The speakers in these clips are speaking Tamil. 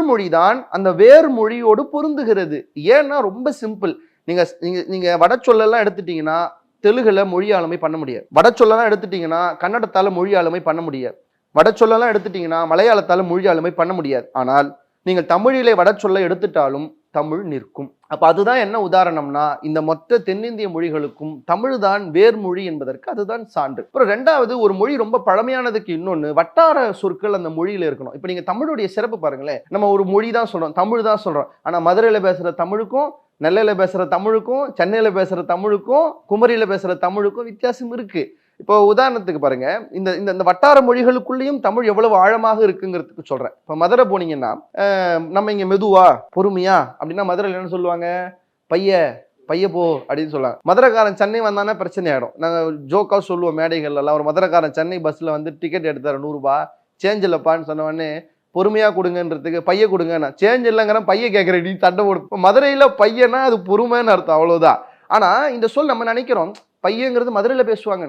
தமிழ்மொழி தான் அந்த வேர் மொழியோடு பொருந்துகிறது. ஏன்னா ரொம்ப சிம்பிள். நீங்க நீங்க நீங்க வட எடுத்துட்டிங்கன்னா எடுத்துட்டீங்கன்னா தெலுங்குல மொழி ஆளுமை பண்ண முடியாது. வட சொல்லலாம் எடுத்துட்டீங்கன்னா கன்னடத்தால மொழி ஆளுமை பண்ண முடியாது. வட சொல்லலாம் எடுத்துட்டீங்கன்னா மலையாளத்தால மொழி ஆளுமை பண்ண முடியாது. ஆனால் நீங்கள் தமிழிலே வட சொல்ல எடுத்துட்டாலும் தமிழ் நிற்கும். அப்போ அதுதான் என்ன உதாரணம்னா இந்த மொத்த தென்னிந்திய மொழிகளுக்கும் தமிழ் தான் வேர்மொழி என்பதற்கு அதுதான் சான்று. அப்புறம் ரெண்டாவது ஒரு மொழி ரொம்ப பழமையானதுக்கு இன்னொன்று வட்டார சொற்கள் அந்த மொழியில் இருக்கணும். இப்போ நீங்கள் தமிழுடைய சிறப்பு பாருங்களேன். நம்ம ஒரு மொழி தான் சொல்கிறோம் தமிழ் தான் சொல்கிறோம் ஆனால் மதுரையில் பேசுகிற தமிழுக்கும் நெல்லையில் பேசுகிற தமிழுக்கும் சென்னையில் பேசுகிற தமிழுக்கும் குமரியில் பேசுகிற தமிழுக்கும் வித்தியாசம் இருக்குது இப்போ உதாரணத்துக்கு பாருங்க. இந்த இந்த இந்த வட்டார மொழிகளுக்குள்ளேயும் தமிழ் எவ்வளவு ஆழமாக இருக்குங்கிறதுக்கு சொல்றேன். இப்போ மதுரை போனீங்கன்னா நம்ம இங்க மெதுவா பொறுமையா அப்படின்னா மதுரையில் என்ன சொல்லுவாங்க? பைய பைய போ அப்படின்னு சொல்லுவாங்க. மதுரைக்காரன் சென்னை வந்தானே பிரச்சனை ஆகிடும் நாங்கள் ஜோக்கா சொல்லுவோம் மேடைகள்லாம் ஒரு மதுரைக்காரன் சென்னை பஸ்ஸில் வந்து டிக்கெட் எடுத்தார் நூறுரூபா சேஞ்ச் இல்லைப்பான்னு சொன்னவொடனே பொறுமையாக கொடுங்கன்றதுக்கு பைய கொடுங்க நான். சேஞ்ச் இல்லைங்கிற பைய கேட்குறேன் நீ தண்டை போடு. இப்ப பையனா அது பொறுமைன்னு அர்த்தம் அவ்வளோதான் ஆனால் இந்த சொல் நம்ம நினைக்கிறோம் பையங்கிறது மதுரையில் பேசுவாங்க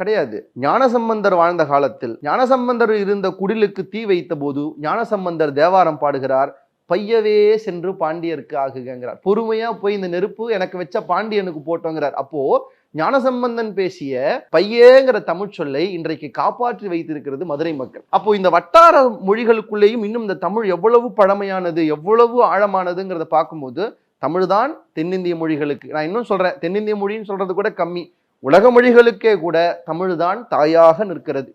கிடையாது. ஞானசம்பந்தர் வாழ்ந்த காலத்தில் ஞானசம்பந்தர் இருந்த குடிலுக்கு தீ வைத்த போது ஞானசம்பந்தர் தேவாரம் பாடுகிறார் பையவே சென்று பாண்டியருக்கு ஆகுகிறார் பொறுமையா போய் இந்த நெருப்பு எனக்கு வச்ச பாண்டியனுக்கு போட்டோங்கிறார். அப்போ ஞானசம்பந்தன் பேசிய பையேங்கிற தமிழ் சொல்லை இன்றைக்கு காப்பாற்றி வைத்திருக்கிறது மதுரை மக்கள். அப்போ இந்த வட்டார மொழிகளுக்குள்ளேயும் இன்னும் இந்த தமிழ் எவ்வளவு பழமையானது எவ்வளவு ஆழமானதுங்கிறத பார்க்கும்போது தமிழ் தான் தென்னிந்திய மொழிகளுக்கு. நான் இன்னும் சொல்றேன் தென்னிந்திய மொழின்னு சொல்றது கூட கம்மி. உலக மொழிகளுக்கே கூட தமிழ்தான் தாயாக நிற்கிறது.